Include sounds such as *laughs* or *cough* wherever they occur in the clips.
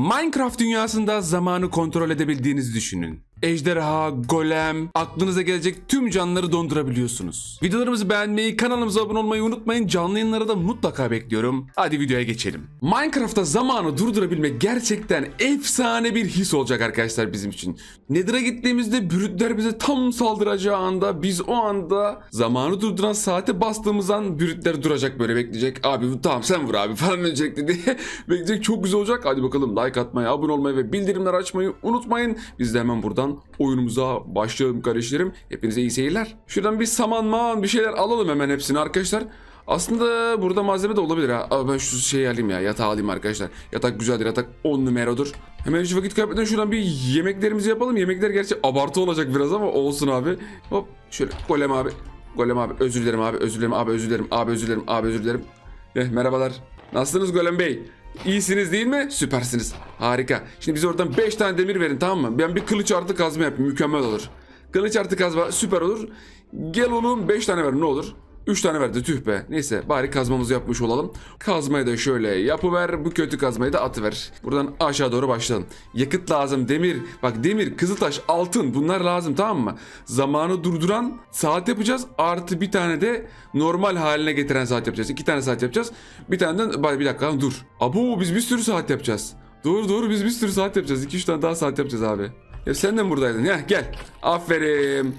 Minecraft dünyasında zamanı kontrol edebildiğinizi düşünün. Ejderha, golem, aklınıza gelecek tüm canlıları dondurabiliyorsunuz. Videolarımızı beğenmeyi, kanalımıza abone olmayı unutmayın. Canlı yayınlara da mutlaka bekliyorum. Hadi videoya geçelim. Minecraft'ta zamanı durdurabilmek gerçekten efsane bir his olacak arkadaşlar bizim için. Nether'a gittiğimizde brütler bize tam saldıracağı anda biz o anda zamanı durduran saate bastığımız an brütler duracak böyle bekleyecek. Abi tamam sen vur abi falan öncelikle diye *laughs* bekleyecek. Çok güzel olacak. Hadi bakalım like atmayı, abone olmayı ve bildirimleri açmayı unutmayın. Biz de hemen buradan oyunumuza başlayalım kardeşlerim. Hepinize iyi seyirler. Şuradan bir saman man bir şeyler alalım hemen hepsini arkadaşlar. Aslında burada malzeme de olabilir ha. Aa, ben şu şeyi alayım ya. Yatağı alayım arkadaşlar. Yatak güzeldir. Yatak 10 numaradır. Hemen hiç vakit kaybetmeden şuradan bir yemeklerimizi yapalım. Yemekler gerçi abartı olacak biraz ama olsun abi. Hop şöyle golem abi. Golem abi özür dilerim abi özür dilerim abi özür dilerim abi özür dilerim abi özür dilerim. Eh, merhabalar. Nasılsınız Golem Bey? İyisiniz değil mi? Süpersiniz. Harika. Şimdi bize oradan 5 tane demir verin tamam mı? Ben bir kılıç artı kazma yapayım. Mükemmel olur. Kılıç artı kazma süper olur. Gel oğlum 5 tane ver ne olur? 3 tane verdi tüh be. Neyse bari kazmamızı yapmış olalım. Kazmayı da şöyle yapıver. Bu kötü kazmayı da atıver. Buradan aşağı doğru başlayalım. Yakıt lazım demir. Bak demir, kızıltaş, altın bunlar lazım tamam mı? Zamanı durduran saat yapacağız. Artı bir tane de normal haline getiren saat yapacağız. İki tane saat yapacağız. Bir tane de bir dakika dur. Abo biz bir sürü saat yapacağız. Doğru doğru biz bir sürü saat yapacağız. 2-3 tane daha saat yapacağız abi. Ya sen de mi buradaydın? Ya gel. Aferin.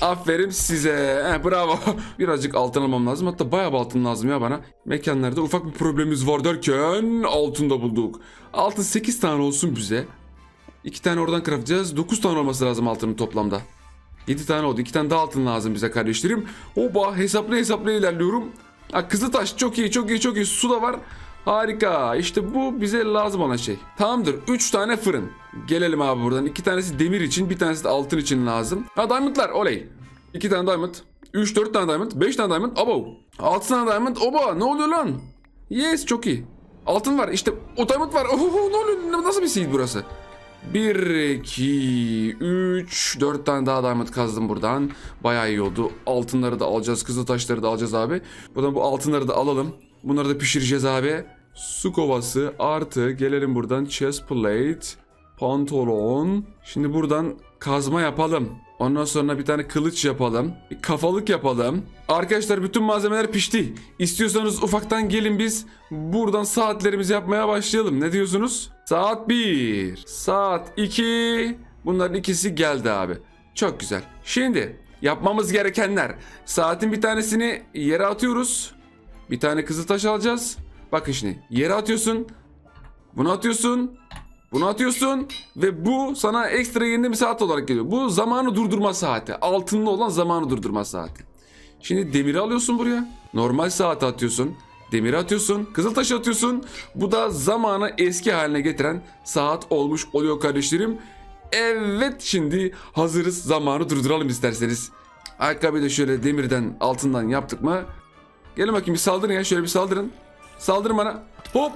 Aferin size. Heh, bravo. *laughs* Birazcık altın almam lazım. Hatta bayağı bir altın lazım ya bana. Mekanlarda ufak bir problemimiz var derken altın da bulduk. Altın 8 tane olsun bize. 2 tane oradan craftlayacağız. 9 tane olması lazım altının toplamda. 7 tane oldu. 2 tane daha altın lazım bize kardeşlerim. Oba hesapla hesapla ilerliyorum. Ha, Kızıltaş çok iyi çok iyi çok iyi. Su da var. Harika. İşte bu bize lazım olan şey. Tamamdır. 3 tane fırın. Gelelim abi buradan. 2 tanesi demir için, bir tanesi de altın için lazım. Ha diamondlar oley. 2 tane diamond. 3 4 tane diamond, 5 tane diamond. Abo. 6 tane diamond. Oba ne oluyor lan? Yes çok iyi. Altın var. İşte o diamond var. Oho ne oluyor? Nasıl bir seed burası? 1, 2, 3, 4 tane daha diamond kazdım buradan. Bayağı iyi oldu. Altınları da alacağız. Kızıl taşları da alacağız abi. Buradan bu altınları da alalım. Bunları da pişireceğiz abi. Su kovası artı gelelim buradan chest plate, pantolon. Şimdi buradan kazma yapalım. Ondan sonra bir tane kılıç yapalım. Bir kafalık yapalım. Arkadaşlar bütün malzemeler pişti. İstiyorsanız ufaktan gelin biz buradan saatlerimizi yapmaya başlayalım. Ne diyorsunuz? Saat 1, saat 2. Bunların ikisi geldi abi. Çok güzel. Şimdi yapmamız gerekenler. Saatin bir tanesini yere atıyoruz. Bir tane kızıl taş alacağız. Bakın şimdi yere atıyorsun. Bunu atıyorsun. Bunu atıyorsun ve bu sana ekstra yeni bir saat olarak geliyor. Bu zamanı durdurma saati. Altınlı olan zamanı durdurma saati. Şimdi demiri alıyorsun buraya. Normal saati atıyorsun. Demiri atıyorsun. Kızıl taşı atıyorsun. Bu da zamanı eski haline getiren saat olmuş oluyor kardeşlerim. Evet şimdi hazırız. Zamanı durduralım isterseniz. Ayakkabıyı da şöyle demirden altından yaptık mı? Gelin bakayım bir saldırın ya şöyle bir saldırın. Saldırın bana. Hop.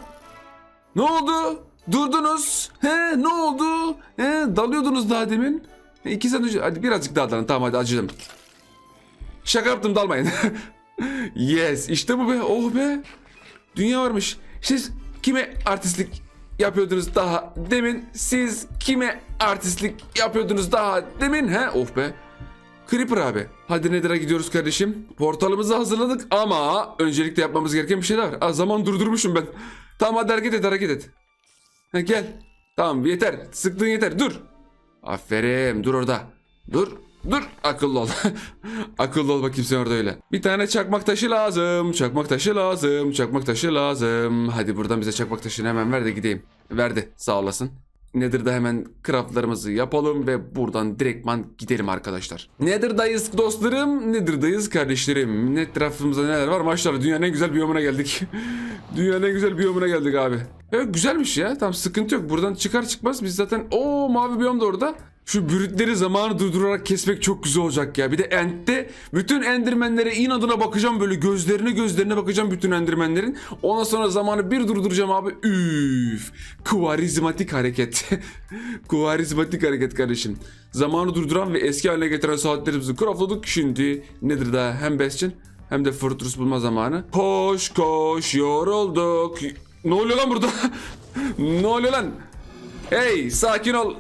Ne oldu? Durdunuz. He ne oldu? He dalıyordunuz daha demin. He, iki saat önce. Hadi birazcık daha dalın. Tamam hadi acıdım. Şaka yaptım dalmayın. *laughs* yes işte bu be. Oh be. Dünya varmış. Siz kime artistlik yapıyordunuz daha demin? Siz kime artistlik yapıyordunuz daha demin? He oh be. Creeper abi. Hadi Nether'a gidiyoruz kardeşim. Portalımızı hazırladık ama öncelikle yapmamız gereken bir şey daha var. Aa, zaman durdurmuşum ben. Tamam hadi hareket et hareket et. Gel. Tamam yeter. Sıktığın yeter. Dur. Aferin. Dur orada. Dur. Dur. Akıllı ol. *laughs* Akıllı ol bakayım sen orada öyle. Bir tane çakmak taşı lazım. Çakmak taşı lazım. Çakmak taşı lazım. Hadi buradan bize çakmak taşını hemen ver de gideyim. Verdi. Sağ olasın. Nether'da hemen craftlarımızı yapalım ve buradan direktman gidelim arkadaşlar. Nether'dayız dostlarım, Nether'dayız kardeşlerim. Net tarafımızda neler var? Maşallah dünyanın en güzel biyomuna geldik. *laughs* dünyanın en güzel biyomuna geldik abi. Evet güzelmiş ya. Tamam sıkıntı yok. Buradan çıkar çıkmaz biz zaten... o mavi biyom da orada. Şu brütleri zamanı durdurarak kesmek çok güzel olacak ya. Bir de End'de bütün endirmenlere inadına bakacağım böyle gözlerine gözlerine bakacağım bütün endirmenlerin. Ondan sonra zamanı bir durduracağım abi. Üf. Kuvarizmatik hareket. *laughs* Kuvarizmatik hareket kardeşim. Zamanı durduran ve eski haline getiren saatlerimizi craftladık. Şimdi nedir daha hem Bastion hem de Fortress bulma zamanı. Koş koş yorulduk. Ne oluyor lan burada? *laughs* ne oluyor lan? Hey sakin ol.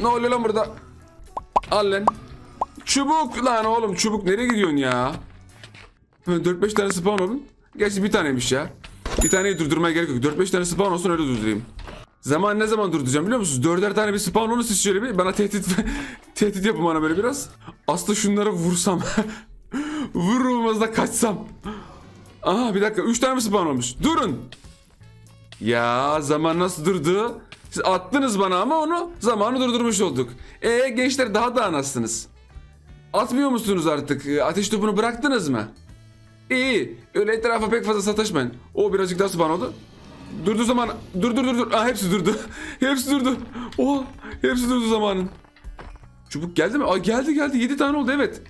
Ne oluyor lan burada? Al lan. Çubuk lan oğlum çubuk nereye gidiyorsun ya? 4-5 tane spawn olun. Gerçi bir taneymiş ya. Bir taneyi durdurmaya gerek yok. 4-5 tane spawn olsun öyle durdurayım. Zaman ne zaman durduracağım biliyor musunuz? Dörder tane bir spawn olun siz şöyle bir bana tehdit *laughs* tehdit yapın bana böyle biraz. Aslında şunları vursam. *laughs* Vurulmaz da kaçsam. Aha bir dakika 3 tane mi spawn olmuş? Durun. Ya zaman nasıl durdu? Siz attınız bana ama onu zamanı durdurmuş olduk. E gençler daha da anasınız. Atmıyor musunuz artık? E, Ateş topunu bıraktınız mı? İyi. Öyle etrafa pek fazla sataşmayın. O birazcık daha spawn oldu. Durdu zaman. Dur dur dur dur. Aa, hepsi durdu. *laughs* hepsi durdu. Oha. Hepsi durdu zamanın. Çubuk geldi mi? Aa, geldi geldi. 7 tane oldu evet.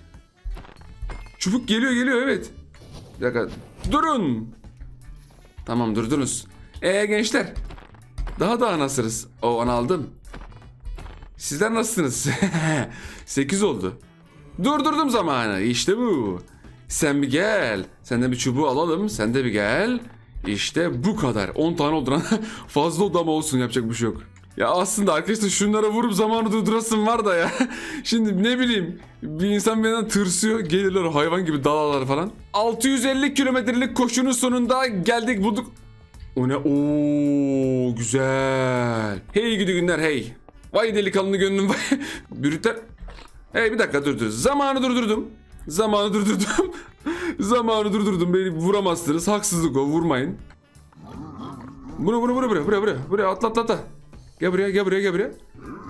Çubuk geliyor geliyor evet. Bir dakika. Durun. Tamam durdunuz. Ee gençler. Daha da anasırız. O an aldım. Sizler nasılsınız? *laughs* 8 oldu. Durdurdum zamanı. İşte bu. Sen bir gel. Senden bir çubuğu alalım. Sen de bir gel. İşte bu kadar. 10 tane oldu lan. *laughs* Fazla oldu ama olsun yapacak bir şey yok. Ya aslında arkadaşlar şunlara vurup zamanı durdurasın var da ya. *laughs* Şimdi ne bileyim bir insan benden tırsıyor. Gelirler hayvan gibi dalarlar falan. 650 kilometrelik koşunun sonunda geldik bulduk. O ne? Oo güzel. Hey gidi günler hey. Vay delikanlı gönlüm vay. *laughs* Bürütler. Hey bir dakika dur dur. Zamanı durdurdum. Zamanı durdurdum. *laughs* Zamanı durdurdum. Beni vuramazsınız. Haksızlık o. Vurmayın. Bunu bunu bunu buraya buraya buraya. Buraya atla atla atla. Gel buraya gel buraya gel buraya.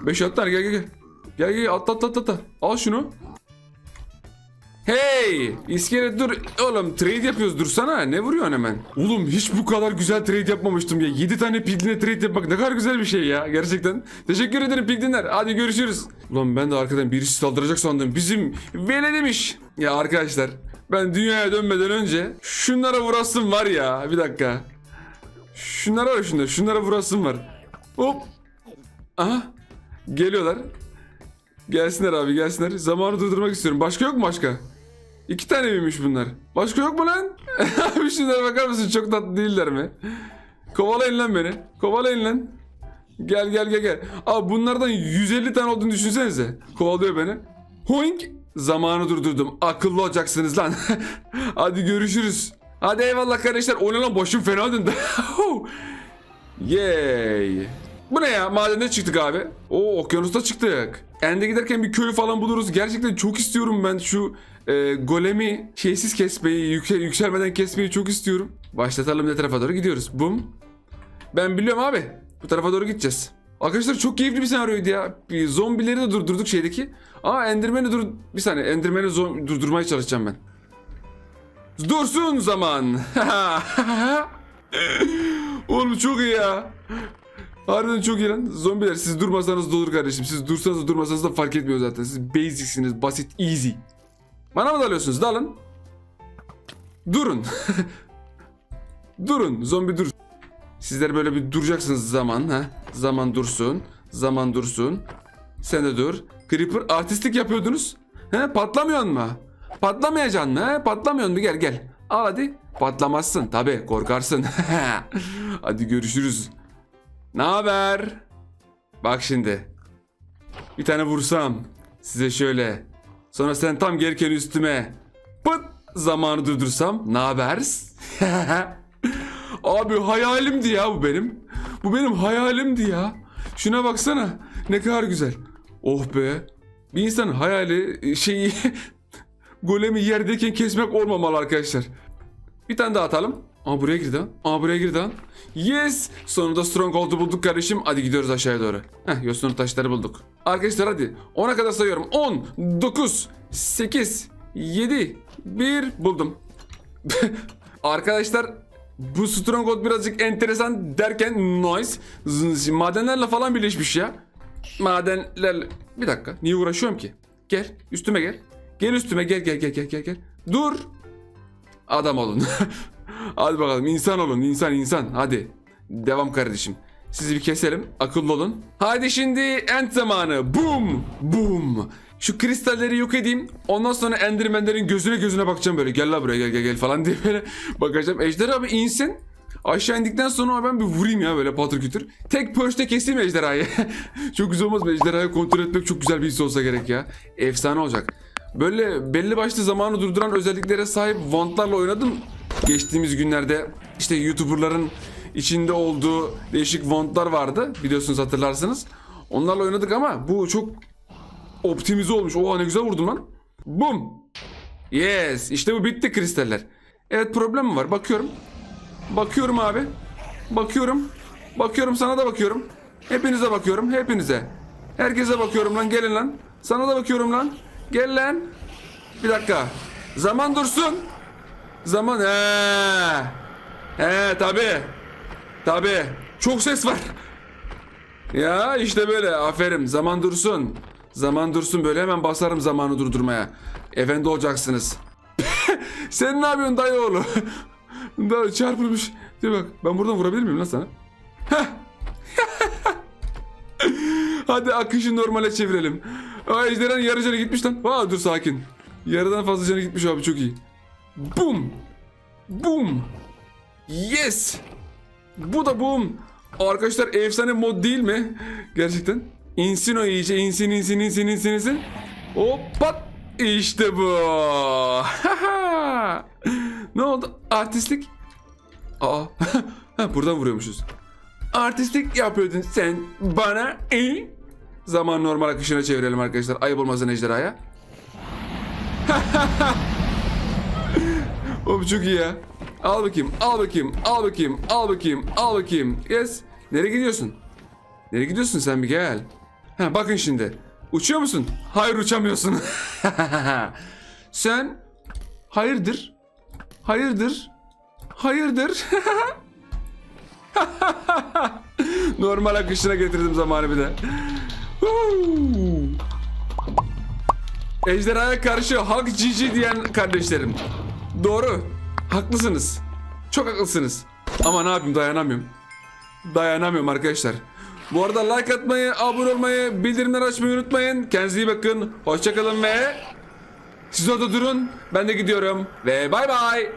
Beş atlar gel gel gel. Gel gel atla atla atla. Al şunu. Hey! İskele dur. Oğlum trade yapıyoruz dursana. Ne vuruyorsun hemen? Oğlum hiç bu kadar güzel trade yapmamıştım ya. 7 tane piglin'e trade yapmak ne kadar güzel bir şey ya. Gerçekten. Teşekkür ederim piglinler. Hadi görüşürüz. Ulan ben de arkadan birisi saldıracak sandım. Bizim vele demiş. Ya arkadaşlar ben dünyaya dönmeden önce şunlara vurasım var ya. Bir dakika. Şunlara var şunlara. Şunlara vurasım var. Hop. Aha. Geliyorlar. Gelsinler abi gelsinler. Zamanı durdurmak istiyorum. Başka yok mu başka? İki tane miymiş bunlar? Başka yok mu lan? *laughs* Abi şunlara bakar mısın? Çok tatlı değiller mi? Kovalayın lan beni. Kovalayın lan. Gel gel gel gel. Abi bunlardan 150 tane olduğunu düşünsenize. Kovalıyor beni. Hoink. Zamanı durdurdum. Akıllı olacaksınız lan. *laughs* Hadi görüşürüz. Hadi eyvallah kardeşler. O ne lan başım fena döndü. *laughs* Yay. Bu ne ya? Madende çıktık abi. Oo okyanusta çıktık. Ende giderken bir köy falan buluruz. Gerçekten çok istiyorum ben şu e, golemi şeysiz kesmeyi, yüksel, yükselmeden kesmeyi çok istiyorum. Başlatalım ne tarafa doğru gidiyoruz. Bum. Ben biliyorum abi. Bu tarafa doğru gideceğiz. Arkadaşlar çok keyifli bir senaryoydu ya. Bir zombileri de durdurduk şeydeki. Aa Enderman'i dur... Bir saniye Enderman'i zom- durdurmaya çalışacağım ben. Dursun zaman. *laughs* Oğlum çok iyi ya. Harbiden çok iyi lan. Zombiler siz durmasanız da olur kardeşim. Siz dursanız da durmasanız da fark etmiyor zaten. Siz basicsiniz. Basit, easy. Bana mı dalıyorsunuz? Dalın. Durun. *laughs* durun. Zombi dur. Sizler böyle bir duracaksınız zaman. ha? Zaman dursun. Zaman dursun. Sen de dur. Creeper artistik yapıyordunuz. He, patlamıyorsun mu? Patlamayacaksın mı? He? Patlamıyorsun mu? Gel gel. Al hadi. Patlamazsın. Tabi korkarsın. *laughs* hadi görüşürüz. Ne haber? Bak şimdi. Bir tane vursam size şöyle. Sonra sen tam gelirken üstüme pıt zamanı durdursam ne haber? *laughs* Abi hayalimdi ya bu benim. Bu benim hayalimdi ya. Şuna baksana. Ne kadar güzel. Oh be. Bir insanın hayali şeyi *laughs* golemi yerdeyken kesmek olmamalı arkadaşlar. Bir tane daha atalım. Aa buraya girdi ha. Aa buraya girdi ha. Yes! Sonunda Stronghold'u bulduk kardeşim. Hadi gidiyoruz aşağıya doğru. Heh yosunlu taşları bulduk. Arkadaşlar hadi. 10'a kadar sayıyorum. 10, 9, 8, 7, 1 buldum. *laughs* Arkadaşlar bu Stronghold birazcık enteresan derken noise madenlerle falan birleşmiş ya. Madenlerle bir dakika niye uğraşıyorum ki? Gel üstüme gel. Gel üstüme gel gel gel gel gel gel. Dur. Adam olun. *laughs* hadi bakalım insan olun insan insan hadi. Devam kardeşim. Sizi bir keselim. Akıllı olun. Hadi şimdi end zamanı. Boom. Boom. Şu kristalleri yok edeyim. Ondan sonra Enderman'lerin gözüne gözüne bakacağım böyle. Gel la buraya gel gel gel falan *laughs* diye böyle bakacağım. Ejder abi insin. Aşağı indikten sonra ben bir vurayım ya böyle patır kütür. Tek pörçte keseyim ejderhayı. *laughs* çok güzel olmaz mı? Ejderhayı kontrol etmek çok güzel bir his olsa gerek ya. Efsane olacak. Böyle belli başlı zamanı durduran özelliklere sahip vantlarla oynadım. Geçtiğimiz günlerde işte YouTuber'ların içinde olduğu değişik vantlar vardı. Biliyorsunuz hatırlarsınız. Onlarla oynadık ama bu çok optimize olmuş. Oha ne güzel vurdum lan. Bum. Yes. İşte bu bitti kristaller. Evet problem mi var? Bakıyorum. Bakıyorum abi. Bakıyorum. Bakıyorum sana da bakıyorum. Hepinize bakıyorum. Hepinize. Herkese bakıyorum lan. Gelin lan. Sana da bakıyorum lan. Gel lan. Bir dakika. Zaman dursun. Zaman. He. He tabi. Tabi. Çok ses var. Ya işte böyle aferin zaman dursun. Zaman dursun böyle hemen basarım zamanı durdurmaya. Efendi olacaksınız. *laughs* Sen ne yapıyorsun dayı oğlu? *laughs* da çarpılmış. Dur bak ben buradan vurabilir miyim lan sana? *laughs* Hadi akışı normale çevirelim. Aa ejderhanın yarı canı gitmiş lan. Aa dur sakin. Yarıdan fazla canı gitmiş abi çok iyi. Bum. Bum. Yes. Bu da boom. Arkadaşlar efsane mod değil mi? Gerçekten. İnsin o iyice. insin insin insin insin insin. Hoppat. İşte bu. *laughs* ne oldu? Artistlik. Aa. *laughs* Buradan vuruyormuşuz. Artistlik yapıyordun sen bana. E? Zaman normal akışına çevirelim arkadaşlar. Ayıp olmasın ejderhaya. *laughs* Oğlum çok iyi ya. Al bakayım, al bakayım, al bakayım, al bakayım, al bakayım. Yes. Nereye gidiyorsun? Nereye gidiyorsun sen bir gel. Ha bakın şimdi. Uçuyor musun? Hayır uçamıyorsun. *laughs* sen hayırdır? Hayırdır? Hayırdır? *laughs* Normal akışına getirdim zamanı bir de. Ejderhaya karşı hak cici diyen kardeşlerim. Doğru. Haklısınız. Çok haklısınız. Ama ne yapayım dayanamıyorum. Dayanamıyorum arkadaşlar. Bu arada like atmayı, abone olmayı, bildirimleri açmayı unutmayın. Kendinize iyi bakın. Hoşçakalın ve siz orada durun. Ben de gidiyorum. Ve bay bay.